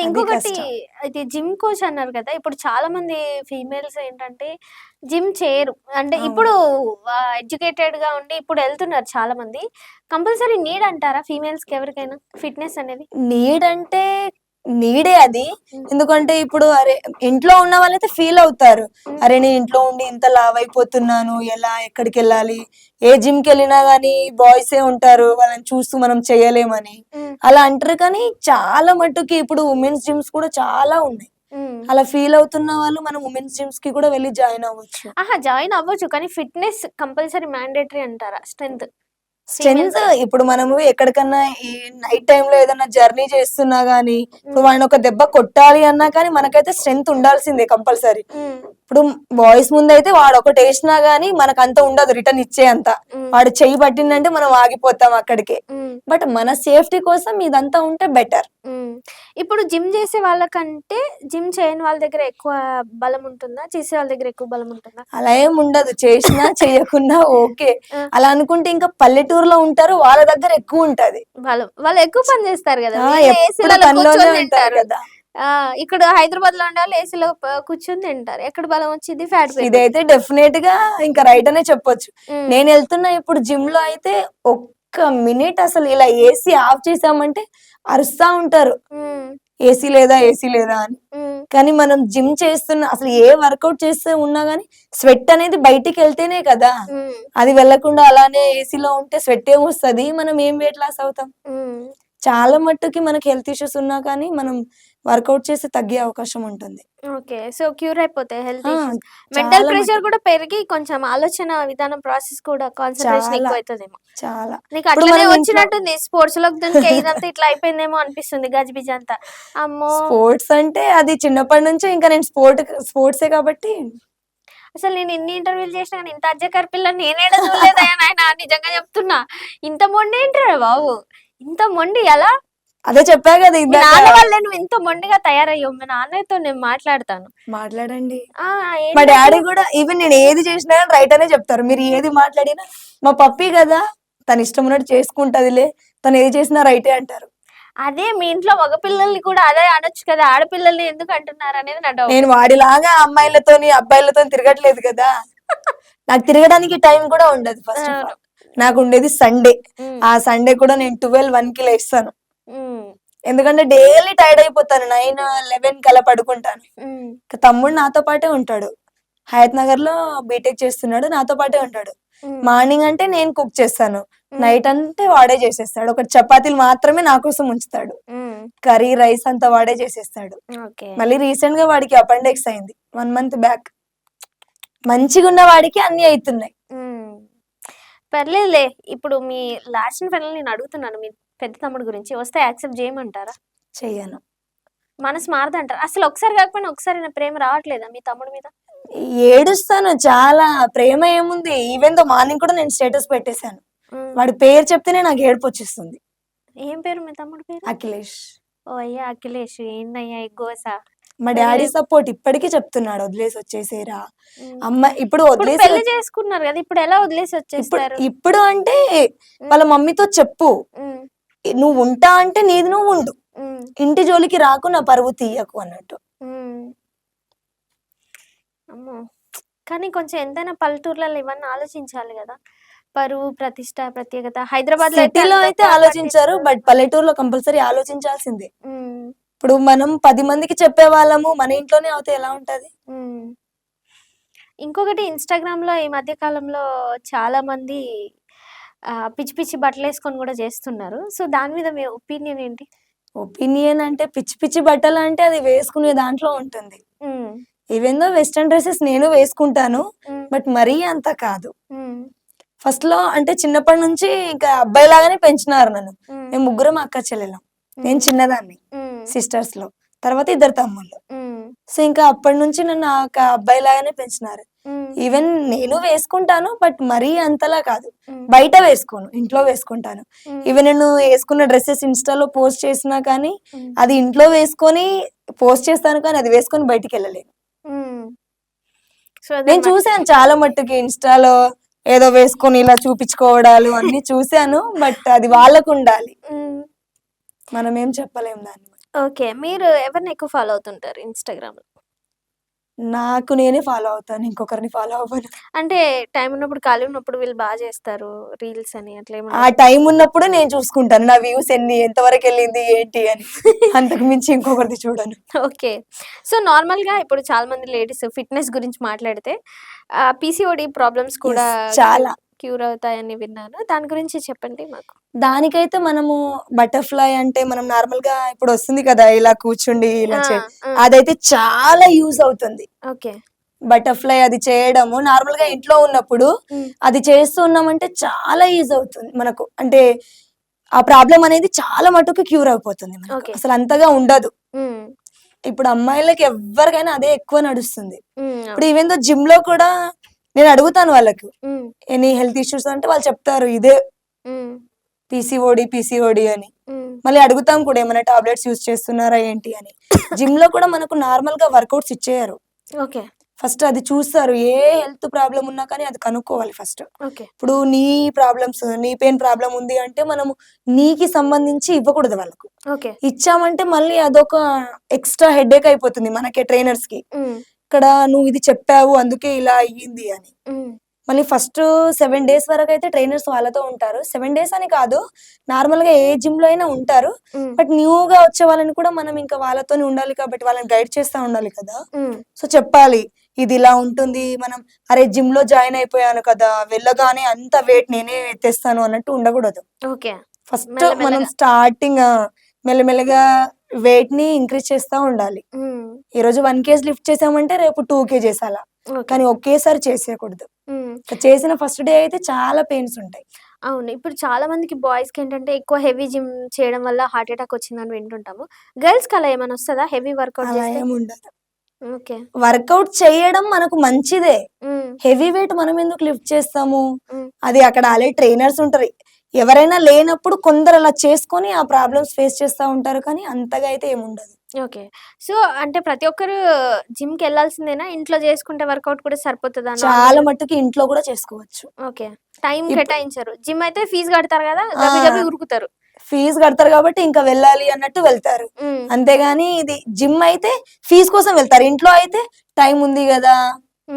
And ఇంకొకటి. ఇది gym coach అన్నారు కదా ఇప్పుడు చాలా మంది ఫీమేల్స్ ఏంటంటే జిమ్ చేయరు అంటే. ఇప్పుడు ఎడ్యుకేటెడ్గా ఉండి ఇప్పుడు వెళ్తున్నారు చాలా మంది కంపల్సరీ నీడ్ అంటారా ఫీమేల్స్కి ఎవరికైనా ఫిట్నెస్ అనేది నీడ్ అంటే నీడే అది. ఎందుకంటే ఇప్పుడు అరే ఇంట్లో ఉన్న వాళ్ళైతే ఫీల్ అవుతారు. అరే నేను ఇంట్లో ఉండి ఇంత లావ్ అయిపోతున్నాను. ఎలా ఎక్కడికి వెళ్ళాలి? ఏ జిమ్కి వెళ్ళినా గానీ బాయ్స్ ఏ ఉంటారు. వాళ్ళని చూస్తూ మనం చేయలేమని. అలా అంటారు కానీ చాలా మట్టుకి ఇప్పుడు ఉమెన్స్ జిమ్స్ కూడా చాలా ఉన్నాయి. అలా ఫీల్ అవుతున్న వాళ్ళు మనం ఉమెన్స్ జిమ్స్కి కూడా వెళ్ళి జాయిన్ అవ్వచ్చు. ఆహా జాయిన్ అవ్వచ్చు. కానీ ఫిట్నెస్ కంపల్సరీ మ్యాండేటరీ అంటారా? స్ట్రెంత్ స్ట్రెంత్ ఇప్పుడు మనము ఎక్కడికన్నా ఈ నైట్ టైం లో ఏదైనా జర్నీ చేస్తున్నా గానీ ఇప్పుడు వాళ్ళని ఒక దెబ్బ కొట్టాలి అన్నా కానీ మనకైతే స్ట్రెంత్ ఉండాల్సిందే కంపల్సరీ. ఇప్పుడు బాయ్స్ ముందు అయితే వాడు ఒకటి వేసినా గానీ మనకు అంత ఉండదు రిటర్న్ ఇచ్చే అంత. వాడు చెయ్యి పట్టిందంటే మనం ఆగిపోతాం అక్కడికే. బట్ మన సేఫ్టీ కోసం ఇదంతా ఉంటే బెటర్ ఇప్పుడు జిమ్ చేసే వాళ్ళకంటే జిమ్ చేయని వాళ్ళ దగ్గర ఎక్కువ బలం ఉంటుందా? చేసే వాళ్ళ దగ్గర ఎక్కువ బలం ఉంటుందా? అలా ఏం ఉండదు. చేసినా చేయకున్నా ఓకే. అలా అనుకుంటే ఇంకా పల్లెటూరులో ఉంటారు వాళ్ళ దగ్గర ఎక్కువ ఉంటది. వాళ్ళు వాళ్ళు ఎక్కువ పని చేస్తారు కదా. ఆ, ఇక్కడ హైదరాబాద్లో ఉండే వాళ్ళు ఏసీలో కూర్చొని తింటారు. ఎక్కడ బలం వచ్చింది? ఫ్యాట్ ఇదైతే డెఫినెట్గా ఇంకా రైట్ అనే చెప్పొచ్చు. నేను వెళ్తున్నా ఇప్పుడు జిమ్లో అయితే ఒక్క మినిట్ అసలు ఇలా ఏసీ ఆఫ్ చేసామంటే అరుస్తా ఉంటారు. ఏసీ లేదా ఏసీ లేదా అని. కానీ మనం జిమ్ చేస్తున్న అసలు ఏ వర్కౌట్ చేస్తే ఉన్నా గానీ స్వెట్ అనేది బయటికి వెళ్తేనే కదా. అది వెళ్ళకుండా అలానే ఏసీలో ఉంటే స్వెట్ ఏం వస్తుంది? మనం ఏం వెయిట్ లాస్ అవుతాం? చాలా మట్టుకి మనకి హెల్త్ ఇష్యూస్ ఉన్నా కానీ మనం వర్కౌట్ చేస్తే తగ్గే అవకాశం ఉంటుంది. ఓకే సో క్యూర్ అయిపోతాయి హెల్త్ మెంటల్ ప్రెషర్. కూడా పెరిగి కొంచెం ఆలోచన విధానం ప్రాసెస్ కూడా కాన్సన్ట్రేషన్. ఎక్కువ అవుతుందేమో చాలా. నీకు అట్లనే వచ్చినట్టుంది స్పోర్ట్స్ దొరికే ఇదంతా ఇట్లా అయిపోయిందేమో అనిపిస్తుంది గజిబిజి అంతా. అమ్మో. స్పోర్ట్స్ అంటే అది చిన్నప్పటి నుంచి ఇంకా నేను స్పోర్ట్ స్పోర్ట్సే కాబట్టి. అసలు నేను ఎన్ని ఇంటర్వ్యూలు చేసినా కానీ ఇంత అజ్జకర్ పిల్ల నేనేడ చూడలేదయ్యా నాయన నిజంగా చెప్తున్నా. ఇంత మొండి ఏంటారా బాబు? ఇంత మొండి ఎలా అదే చెప్పా కదా మీ నాన్న వల్లే నువ్వు ఇంత మొండిగా తయారయ్యావు. మీ నాన్నతో నేను మాట్లాడతాను. మాట్లాడండి. ఆ, మా డాడీ కూడా ఈవెన్ నేను ఏది చేసినా రైట్ అనే చెప్తారు. మీరు ఏది మాట్లాడినా మా పప్పి కదా తన ఇష్టం ఉన్నట్టు చేసుకుంటదిలే. తను ఏది చేసినా రైటే అంటారు. అదే మీ ఇంట్లో మగపిల్లల్ని కూడా అదే అనొచ్చు కదా. ఆడపిల్లల్ని ఎందుకు అంటున్నారు అనేది నా డౌట్ నేను వాడిలాగా అమ్మాయిలతోని అబ్బాయిలతో తిరగట్లేదు కదా. నాకు తిరగడానికి టైం కూడా ఉండదు ఫస్ట్ నాకు ఉండేది సండే ఆ సండే కూడా నేను ట్వెల్వ్ వన్కి లేస్తాను. ఎందుకంటే డైలీ టైర్డ్ అయిపోతాను. నైన్ లెవెన్ కలా పడుకుంటాను. ఇక తమ్ముడు నాతో పాటే ఉంటాడు. హయత్ నగర్లో బీటెక్ చేస్తున్నాడు. నాతో పాటే ఉంటాడు. మార్నింగ్ అంటే నేను కుక్ చేస్తాను. నైట్ అంటే వాడే చేసేస్తాడు. ఒక చపాతీలు మాత్రమే నా కోసం ఉంచుతాడు. కర్రీ రైస్ అంతా వాడే చేసేస్తాడు. మళ్ళీ రీసెంట్గా వాడికి అపెండిక్స్ అయింది. వన్ మంత్ బ్యాక్ మంచిగా ఉన్న వాడికి అన్ని అవుతున్నాయి పర్లేదులే ఇప్పుడు మీ లాస్ట్ ఫైనల్ నేను అడుగుతున్నాను. మీ పెద్ద తమ్ముడు గురించి. వస్తే యాక్సెప్ట్ చేయమంటారా? చెయ్యను. మనసు మారదంటారా? అసలు ఒకసారి కాకపోయినా ఒకసారి నా ప్రేమ రావట్లేదా మీ తమ్ముడి మీద? ఏడుస్తాను. చాలా ప్రేమ ఏముంది? ఈవెన్తో మార్నింగ్ కూడా నేను స్టేటస్ పెట్టేశాను. వాడి పేరు చెప్తేనే నాకు ఏడుపు వచ్చేస్తుంది. ఏం పేరు మీ తమ్ముడి పేరు? అఖిలేష్. ఓ అయ్యా అఖిలేష్. ఏందయ్యా ఈ గోస? మా డాడీ సపోర్ట్ ఇప్పటికీ చెప్తున్నాడు వదిలేసి వచ్చేసేరా. అమ్మ ఇప్పుడు వదిలేసి పెళ్ళి చేసుకున్నారు కదా ఇప్పుడు ఎలా వదిలేసి వచ్చేస్తారు? ఇప్పుడు అంటే వాళ్ళ మమ్మీతో చెప్పు. నువ్వు ఉంటా అంటే నీది నువ్వు ఉండు. ఇంటి జోలికి రాకు నా పరువు తీయకు అన్నట్టు. అమ్మో. కానీ కొంచెం ఎంతైనా పల్లెటూర్లలో ఇవన్నీ ఆలోచించాలి కదా. పరువు ప్రతిష్ట ప్రత్యేకత. హైదరాబాద్లో సిటీలో అయితే ఆలోచించారు బట్ పల్లెటూరులో కంపల్సరీ ఆలోచించాల్సిందే. ఇప్పుడు మనం పది మందికి చెప్పే వాళ్ళము మన ఇంట్లోనే అవుతే ఎలా ఉంటది? ఇంకొకటి ఇన్స్టాగ్రామ్లో ఈ మధ్య కాలంలో చాలా మంది ఆ, పిచ్చి పిచ్చి బట్టలు వేసుకొని కూడా చేస్తున్నారు. సో దాని మీద మీ ఒపీనియన్ ఏంటి? ఒపీనియన్ అంటే పిచ్చి పిచ్చి బట్టలు అంటే అది వేసుకునే దాంట్లో ఉంటుంది. Um, even though western dresses నేను వేసుకుంటాను ఉమ్, బట్ మరీ అంత కాదు. ఉమ్, ఫస్ట్లో అంటే చిన్నప్పటి నుంచి ఇంకా అబ్బాయి లాగానే పెంచినారు నన్ను. ఉమ్, మేము ముగ్గురం అక్క చెల్లెలం. నేను చిన్నదాన్ని. ఉమ్, సిస్టర్స్లో తర్వాత ఇద్దరు తమ్ముళ్ళు. సో ఇంకా అప్పటి నుంచి నన్ను ఒక అబ్బాయి లాగానే పెంచినారు ఈవెన్ నేను వేసుకుంటాను బట్ మరీ అంతలా కాదు. బయట వేసుకోను ఇంట్లో వేసుకుంటాను. ఈవెన్ నేను వేసుకున్న డ్రెస్సెస్ ఇన్స్టాలో పోస్ట్ చేసినా కానీ అది ఇంట్లో వేసుకొని పోస్ట్ చేస్తాను కానీ అది వేసుకొని బయటికి వెళ్ళలేను. నేను. చూసాను చాలా మట్టుకి ఇన్స్టాలో ఏదో వేసుకొని ఇలా చూపించుకోవడాలు అన్ని చూశాను బట్ అది వాళ్ళకు ఉండాలి. మనం ఏం చెప్పలేం దాన్ని. ఓకే. మీరు ఎవరిని ఎక్కువ ఫాలో అవుతుంటారు ఇన్స్టాగ్రామ్ నాకు నేనే ఫాలో అవుతాను. ఇంకొకరిని ఫాలో అవ్వను. అంటే టైం ఉన్నప్పుడు ఖాళీ ఉన్నప్పుడు వీళ్ళు బాగా చేస్తారు రీల్స్ అని అట్లా ఆ ఏమన్నా టైం ఉన్నప్పుడు నేను చూసుకుంటాను. నా వ్యూస్ ఎన్ని ఎంతవరకు వెళ్ళింది ఏంటి అని. అంతకు మించి ఇంకొకరిది చూడను. ఓకే. సో నార్మల్గా ఇప్పుడు చాలా మంది లేడీస్ ఫిట్నెస్ గురించి మాట్లాడితే పీసీఓడి ప్రాబ్లమ్స్ కూడా చాలా. క్యూర్ అవుతాయని విన్నాను. దాని గురించి చెప్పండి మాకు. దానికైతే మనము బటర్ఫ్లై అంటే మనం నార్మల్గా ఇప్పుడు వస్తుంది కదా ఇలా కూర్చుండి ఇలా అదైతే చాలా యూజ్ అవుతుంది. ఓకే. బటర్ఫ్లై అది చేయడము నార్మల్గా ఇంట్లో ఉన్నప్పుడు అది చేస్తూ ఉన్నామంటే చాలా యూజ్ అవుతుంది మనకు. అంటే ఆ ప్రాబ్లం అనేది చాలా మటుకు క్యూర్ అయిపోతుంది. అసలు అంతగా ఉండదు. ఇప్పుడు అమ్మాయిలకి ఎవరికైనా అదే ఎక్కువ నడుస్తుంది. ఇప్పుడు ఈవెన్ దో జిమ్లో కూడా నేను అడుగుతాను వాళ్ళకి ఎనీ హెల్త్ ఇష్యూస్ అంటే వాళ్ళు చెప్తారు ఇదే పీసీఓడి పీసీఓడి అని. మళ్ళీ అడుగుతాం కూడా ఏమైనా టాబ్లెట్స్ యూజ్ చేస్తున్నారా ఏంటి అని. జిమ్లో కూడా మనకు నార్మల్గా వర్కౌట్స్ ఇచ్చేయరు. ఓకే. ఫస్ట్ అది చూస్తారు ఏ హెల్త్ ప్రాబ్లం ఉన్నా కానీ అది కనుక్కోవాలి ఫస్ట్. ఇప్పుడు నీ ప్రాబ్లమ్స్ నీ పెయిన్ ప్రాబ్లం ఉంది అంటే మనము నీకి సంబంధించి ఇవ్వకూడదు వాళ్ళకు. ఇచ్చామంటే మళ్ళీ అదొక ఎక్స్ట్రా హెడేక్ అయిపోతుంది మనకే ట్రైనర్స్కి ఇక్కడ నువ్వు ఇది చెప్పావు అందుకే ఇలా అయ్యింది అని. మళ్ళీ ఫస్ట్ సెవెన్ డేస్ వరకు అయితే ట్రైనర్స్ వాళ్ళతో ఉంటారు. సెవెన్ డేస్ అని కాదు నార్మల్గా ఏ జిమ్లో అయినా ఉంటారు. బట్ న్యూ గా వచ్చే వాళ్ళని కూడా మనం ఇంకా వాళ్ళతోనే ఉండాలి కాబట్టి వాళ్ళని గైడ్ చేస్తా ఉండాలి కదా. సో చెప్పాలి ఇది ఇలా ఉంటుంది మనం అరే జిమ్లో జాయిన్ అయిపోయాను కదా వెళ్ళగానే అంత వెయిట్ నేనే ఎత్తేస్తాను అన్నట్టు ఉండకూడదు. ఓకే. ఫస్ట్. మనం స్టార్టింగ్ మెల్లమెల్లగా వెయిట్ని ఇంక్రీజ్ చేస్తా ఉండాలి. ఈ రోజు వన్ కేజీ లిఫ్ట్ చేసామంటే రేపు టూ కేజీస్ అలా. కానీ ఒకేసారి చేసేయకూడదు. చేసిన ఫస్ట్ డే అయితే చాలా పెయిన్స్ ఉంటాయి. అవును. ఇప్పుడు చాలా మందికి బాయ్స్కి ఏంటంటే ఎక్కువ హెవీ జిమ్ చేయడం వల్ల హార్ట్ అటాక్ వచ్చిందని వింటుంటాము. గర్ల్స్కి అలా ఏమైనా వస్తుందా? హెవీ వర్కౌట్ అలా చేస్తే? ఏమి ఉండదు. ఓకే. వర్కౌట్ చేయడం మనకు మంచిదే. హెవీ వెయిట్ మనం ఎందుకు లిఫ్ట్ చేస్తాము. అది అక్కడ ఆల్రెడీ ట్రైనర్స్ ఉంటారు. ఎవరైనా లేనప్పుడు కొందరు అలా చేసుకొని ఆ ప్రాబ్లమ్స్ ఫేస్ చేస్తూ ఉంటారు కానీ అంతగా అయితే ఏముండదు. ఓకే. సో అంటే ప్రతి ఒక్కరు జిమ్కి వెళ్ళాల్సిందేనా? ఇంట్లో చేసుకుంటే వర్కౌట్ కూడా సరిపోతుందా? చాలా మట్టుకు ఇంట్లో కూడా చేసుకోవచ్చు. ఓకే. టైం కేటాయించారు. జిమ్ అయితే ఫీజు కడతారు కదా? గబి ఉరుకుతారు. ఫీజు కడతారు కాబట్టి ఇంకా వెళ్ళాలి అన్నట్టు వెళ్తారు. అంతేగాని ఇది జిమ్ అయితే ఫీజు కోసం వెళ్తారు. ఇంట్లో అయితే టైం ఉంది కదా?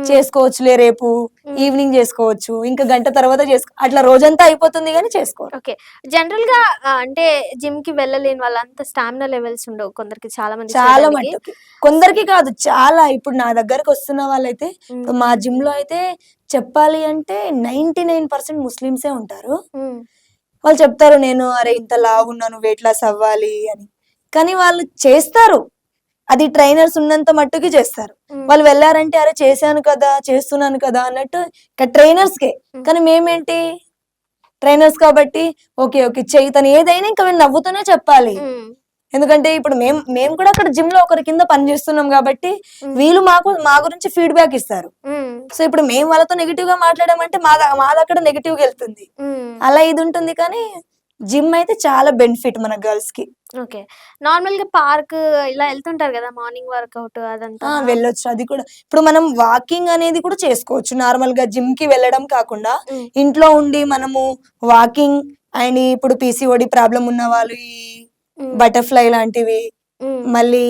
చేసుకోవచ్చులే రేపు. ఈవినింగ్ చేసుకోవచ్చు ఇంకా గంట తర్వాత చేసుకో అట్లా రోజంతా అయిపోతుంది కానీ చేసుకోరు. ఓకే. జనరల్గా అంటే జిమ్కి వెళ్ళలేని వాళ్ళంతా స్టామినా లెవెల్స్ ఉండవు కొందరికి చాలా మంది చాలా మట్టుకి. కొందరికి కాదు చాలా. ఇప్పుడు నా దగ్గరకు వస్తున్న వాళ్ళైతే మా జిమ్లో అయితే చెప్పాలి అంటే నైన్టీ నైన్ పర్సెంట్ ముస్లిమ్సే ఉంటారు. వాళ్ళు చెప్తారు నేను అరే ఇంత లావున్నాను వెయిట్ లాస్ అవ్వాలి అని. కానీ వాళ్ళు చేస్తారు. అది ట్రైనర్స్ ఉన్నంత మట్టుకి చేస్తారు. వాళ్ళు వెళ్ళారంటే అరే చేశాను కదా చేస్తున్నాను కదా అన్నట్టు ట్రైనర్స్ కే. కానీ మేమేంటి? ట్రైనర్స్ కాబట్టి ఓకే ఓకే చెయ్యి. తను ఏదైనా ఇంకా మేము నవ్వుతూనే చెప్పాలి. ఎందుకంటే ఇప్పుడు మేము మేము కూడా అక్కడ జిమ్లో ఒకరి కింద పని చేస్తున్నాం కాబట్టి వీళ్ళు మాకు మా గురించి ఫీడ్బ్యాక్ ఇస్తారు. సో ఇప్పుడు మేము వాళ్ళతో నెగిటివ్గా మాట్లాడామంటే మా మాది అక్కడ నెగిటివ్గా వెళ్తుంది. అలా ఇది ఉంటుంది కానీ జిమ్ అయితే చాలా బెనిఫిట్ మన గర్ల్స్కి. ఓకే. నార్మల్గా పార్క్ ఇలా వెళ్తుంటారు కదా మార్నింగ్ వర్కౌట్ అదంతా? ఆ! వెళ్ళొచ్చు. అది కూడా. ఇప్పుడు మనం వాకింగ్ అనేది కూడా చేసుకోవచ్చు. నార్మల్గా జిమ్కి వెళ్ళడం కాకుండా. ఇంట్లో ఉండి మనము వాకింగ్ అండ్ ఇప్పుడు పీసీఓడి ప్రాబ్లం ఉన్న వాళ్ళు ఈ బటర్ఫ్లై లాంటివి మళ్ళీ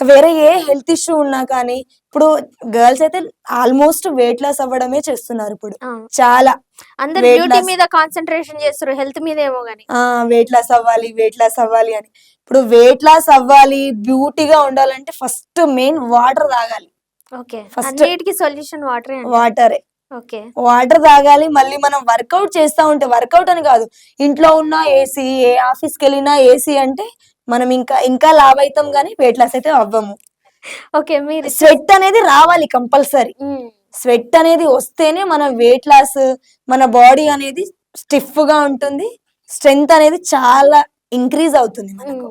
వేరే ఏ హెల్త్ ఇష్యూ ఉన్నా కానీ ఇప్పుడు గర్ల్స్ అయితే ఆల్మోస్ట్ వెయిట్ లాస్ అవ్వడమే చేస్తున్నారు ఇప్పుడు. చాలా. అందరు బ్యూటీ. మీద కాన్సన్ట్రేషన్ చేస్తారు హెల్త్ మీద ఏమో ఆ వెయిట్ లాస్ అవ్వాలి వెయిట్ లాస్ అవ్వాలి అని. ఇప్పుడు వెయిట్ లాస్ అవ్వాలి బ్యూటీగా ఉండాలంటే ఫస్ట్ మెయిన్ వాటర్ తాగాలి. ఓకే. అన్నిటికి సొల్యూషన్ వాటరే వాటరే ఓకే. వాటర్ తాగాలి మళ్ళీ మనం వర్కౌట్ చేస్తా ఉంటే వర్కౌట్ అని కాదు. ఇంట్లో ఉన్న ఏసీ ఏ ఆఫీస్కి వెళ్ళినా ఏసీ అంటే మనం ఇంకా ఇంకా లావ్ అవుతాం కానీ వెయిట్ లాస్ అయితే అవ్వము. ఓకే మీరు స్వెట్ అనేది రావాలి కంపల్సరీ. స్వెట్ అనేది వస్తేనే మన వెయిట్ లాస్ మన బాడీ అనేది స్టిఫ్గా ఉంటుంది. స్ట్రెంగ్త్ అనేది చాలా ఇంక్రీజ్ అవుతుంది మనకు.